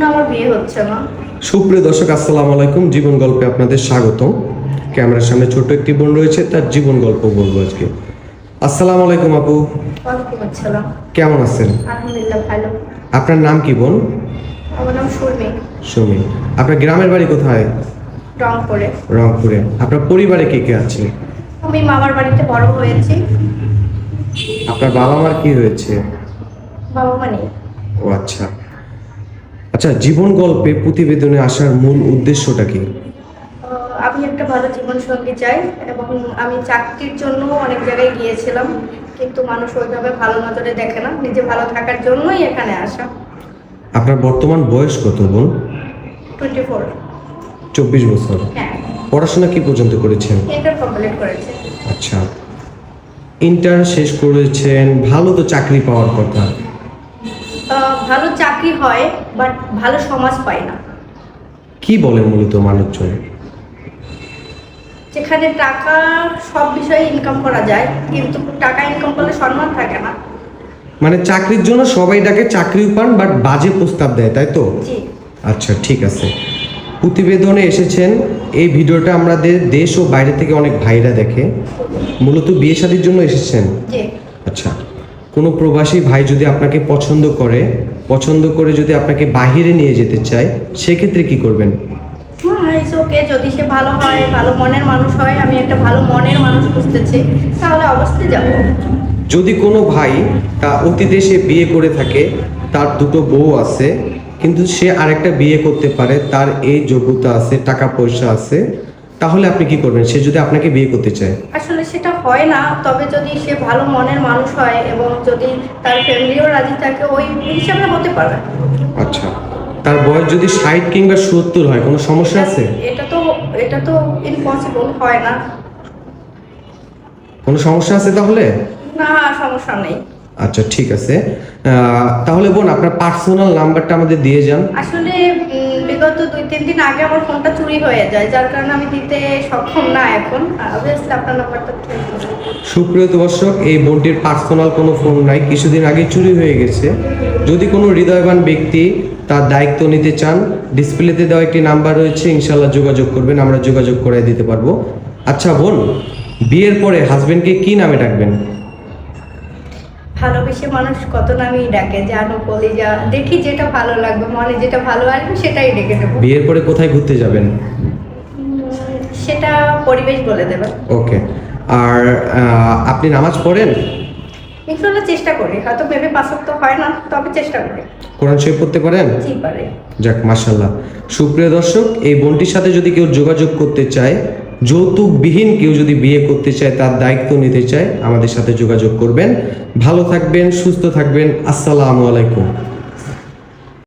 জন্য আমার বিয়ে হচ্ছে না সুপ্রিয় দর্শক আসসালামু আলাইকুম। জীবন গল্পে আপনাদের স্বাগত ক্যামেরার সামনে ছোট একটি বোন রয়েছে তার জীবন গল্প বলব আজকে। আসসালামু আলাইকুম আপু। আসসালাম। কেমন আছেন? আলহামদুলিল্লাহ ভালো। আপনার নাম কি বোন? আমার নাম সুরমি সুমি। আপনার গ্রামের বাড়ি কোথায়? রংপুরে। রংপুরে। আপনার পরিবারে কে কে আছে? আমি মামার বাড়িতে বড় হয়েছি। আপনার বাবা মার কি হয়েছে? বাবা মা নেই। ও আচ্ছা। আচ্ছা জীবন গল্পে প্রতিবেদনে আসার মূল উদ্দেশ্যটা কি? আমি একটা ভালো জীবন সঙ্গী চাই এবং আমি চাকরির জন্য অনেক জায়গায় গিয়েছিলাম কিন্তু মানুষ ওইভাবে ভালো নজরে দেখে না। নিজে ভালো থাকার জন্যই এখানে আসা। আপনার বর্তমান বয়স কত বোন? টোয়েন্টি ফোর চব্বিশ বছর। হ্যাঁ। পড়াশোনা কি পর্যন্ত করেছেন? ইন্টার কমপ্লিট করেছে। আচ্ছা। ইন্টার শেষ করেছেন ভালো তো চাকরি পাওয়ার কথা। ভালো চাকরি হয় বাট ভালো সমাজ পায় না। কি বলে মূলত মানুষজন? যেখানে টাকা সব বিষয়ে ইনকাম করা যায় কিন্তু টাকা ইনকাম করলে সম্মান থাকে না। মানে চাকরির জন্য সবাই ডাকে চাকরিও পান বাট বাজে প্রস্তাব দেয় তাই তো? আচ্ছা ঠিক আছে। প্রতিবেদনে এসেছেন এই ভিডিওটা আমাদের দেশ ও বাইরে থেকে অনেক ভাইরা দেখে। মূলত বিয়ে শাদির জন্য এসেছেন? আচ্ছা। কোনো প্রবাসী ভাই যদি আপনাকে পছন্দ করে পছন্দ করে যদি আপনাকে বাহিরে নিয়ে যেতে চায় সেক্ষেত্রে কি করবেন? ওকে যদি সে ভালো হয় ভালো মনের মানুষ হয় আমি একটা ভালো মনের মানুষ খুঁজতেছি তাহলে অবশ্যই যাব। যদি কোনো ভাই তা অতীতে সে বিয়ে করে থাকে তার দুটো বউ আছে কিন্তু সে আরেকটা বিয়ে করতে পারে তার এই যোগ্যতা আছে টাকা পয়সা আছে তাহলে আপনি কি করবেন? সে যদি আপনাকে বিয়ে করতে চায়। আসলে সেটা হয় না তবে যদি সে ভালো মনের মানুষ হয় এবং যদি তার ফ্যামিলিও রাজি থাকে ওই হিসাবে হতে পারে আচ্ছা। তার বয়স যদি ষাট কিংবা সত্তর হয় কোনো সমস্যা আছে? এটা তো এটা তো ইম্পসিবল হয় না। কোনো সমস্যা আছে তাহলে? না সমস্যা নেই। আচ্ছা ঠিক আছে। তাহলে বোন আপনার পার্সোনাল নাম্বারটা আমাদের দিয়ে যান। আসলে তিন দিন আগে আমার ফোনটা চুরি হয়ে যায়, যার কারণে আমি দিতে সক্ষম না এখন। অবভিয়াসলি আপনার নাম্বারটা সুপ্রিয় দর্শক, এই বোনটির পার্সোনাল কোনো ফোন নাই, কিছুদিন আগে চুরি হয়ে গেছে। যদি কোনো হৃদয়বান ব্যক্তি তার দায়িত্ব নিতে চান ডিসপ্লেতে দেওয়া একটি নাম্বার রয়েছে ইনশাল্লাহ যোগাযোগ করবেন, আমরা যোগাযোগ করে দিতে পারব। আচ্ছা বোন, বিয়ের পরে হাজবেন্ডকে কি নামে ডাকবেন? ভালোবেসে মানুষ কত নামেই ডাকে জানো কলিজা দেখি যেটা ভালো লাগবে মনে যেটা ভালো আসবে সেটাই ডেকে দেবো। বিয়ের পরে কোথায় ঘুরতে যাবেন? সেটা পরিবেশ বলে দেবে। ওকে আর আপনি নামাজ পড়েন? ইনশাল্লাহ চেষ্টা করি হয়তো ভেবে পাশক তো হয় না তবে চেষ্টা করি। কোরআন শরীফ পড়তে পারেন? জি পারে। যাক মাশাল্লাহ সুপ্রিয় দর্শক এই বোনটির সাথে যদি কেউ যোগাযোগ করতে চায় যৌতুকবিহীন কেউ যদি বিয়ে করতে চায়, তার দায়িত্ব নিতে চায়, আমাদের সাথে যোগাযোগ করবেন। ভালো থাকবেন, সুস্থ থাকবেন। আসসালামু আলাইকুম।